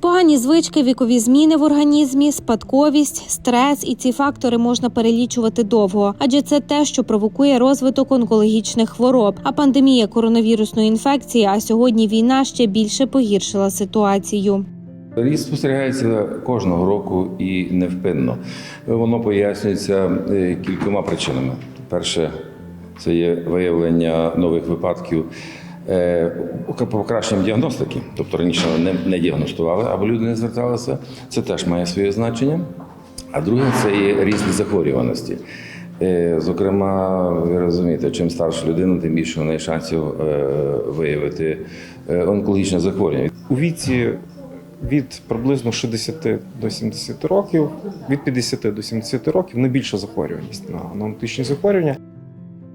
Погані звички, вікові зміни в організмі, спадковість, стрес і ці фактори можна перелічувати довго, адже це те, що провокує розвиток онкологічних хвороб. А пандемія коронавірусної інфекції, а сьогодні війна ще більше погіршила ситуацію. Ріст спостерігається кожного року і невпинно. Воно пояснюється е, кількома причинами. Перше, це є виявлення нових випадків покращенням діагностики, тобто раніше не, не діагностували або люди не зверталися. Це теж має своє значення. А друге це є різні захворюваності. Е, Зокрема, ви розумієте, чим старша людина, тим більше в неї шансів е, виявити е, онкологічне захворювання. у віці від приблизно 60 до 70 років, від 50 до 70 років найбільша захворюваність на онкологічні захворювання.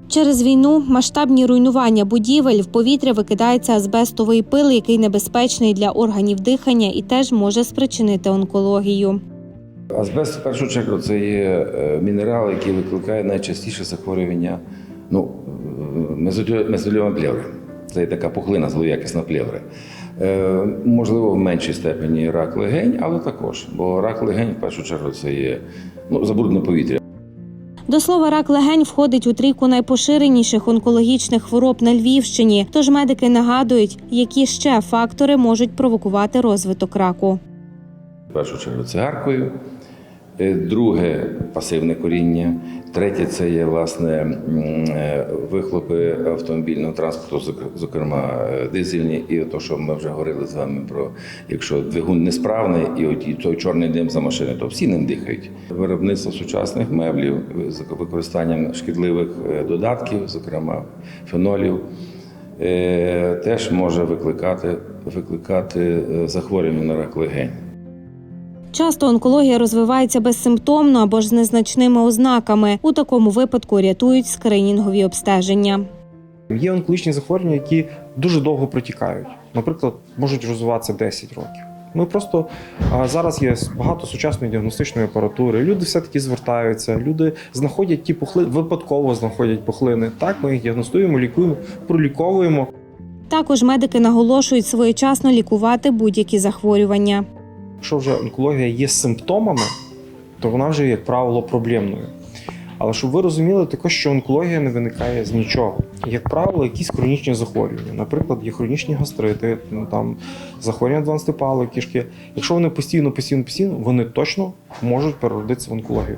Через війну масштабні руйнування будівель в повітря викидається азбестовий пил, який небезпечний для органів дихання і теж може спричинити онкологію. Азбест в першу чергу це є е, мінерал, який викликає найчастіше захворювання ну, мезотелі- мезотеліома плеври. Це є така пухлина злоякісна плеври. Е, можливо, в меншій степені рак легень, але також. Бо рак легень в першу чергу це є ну, забруднене повітря. До слова, рак легень входить у трійку найпоширеніших онкологічних хвороб на Львівщині. Тож медики нагадують, які ще фактори можуть провокувати розвиток раку. В першу чергу цигаркою. Е, Друге пасивне коріння. Третє це є власне е, вихлопи автомобільного транспорту, зок- зокрема е, дизельні, і то, що ми вже говорили з вами про якщо двигун несправний, і от той чорний дим за машини, то всі ним дихають. Виробництво сучасних меблів з використанням шкідливих додатків, зокрема фенолів, теж може викликати, викликати захворювання на рак легень. Часто онкологія розвивається безсимптомно або ж з незначними ознаками. У такому випадку рятують скринінгові обстеження. Є онкологічні захворювання, які дуже довго протікають. Наприклад, можуть розвиватися 10 років. Ми просто зараз є багато сучасної діагностичної апаратури. Люди все-таки звертаються, люди знаходять ті пухлини, випадково знаходять пухлини. Так, ми їх діагностуємо, лікуємо, проліковуємо. Також медики наголошують своєчасно лікувати будь-які захворювання. Якщо вже онкологія є симптомами, то вона вже, як правило, проблемною. Але щоб ви розуміли, також що онкологія не виникає з нічого. Як правило, якісь хронічні захворювання. Наприклад, є хронічні гастрити, ну, там захворювання 12 палої кишки. Якщо вони постійно, постійно, постійно, вони точно можуть переродитися в онкологію.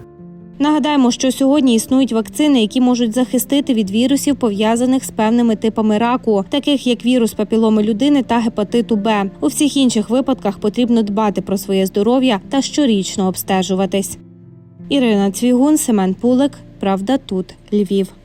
Нагадаємо, що сьогодні існують вакцини, які можуть захистити від вірусів, пов'язаних з певними типами раку, таких як вірус папіломи людини та гепатиту Б. У всіх інших випадках потрібно дбати про своє здоров'я та щорічно обстежуватись. Ірина Цвігун, Семен Пулик. Правда, тут Львів.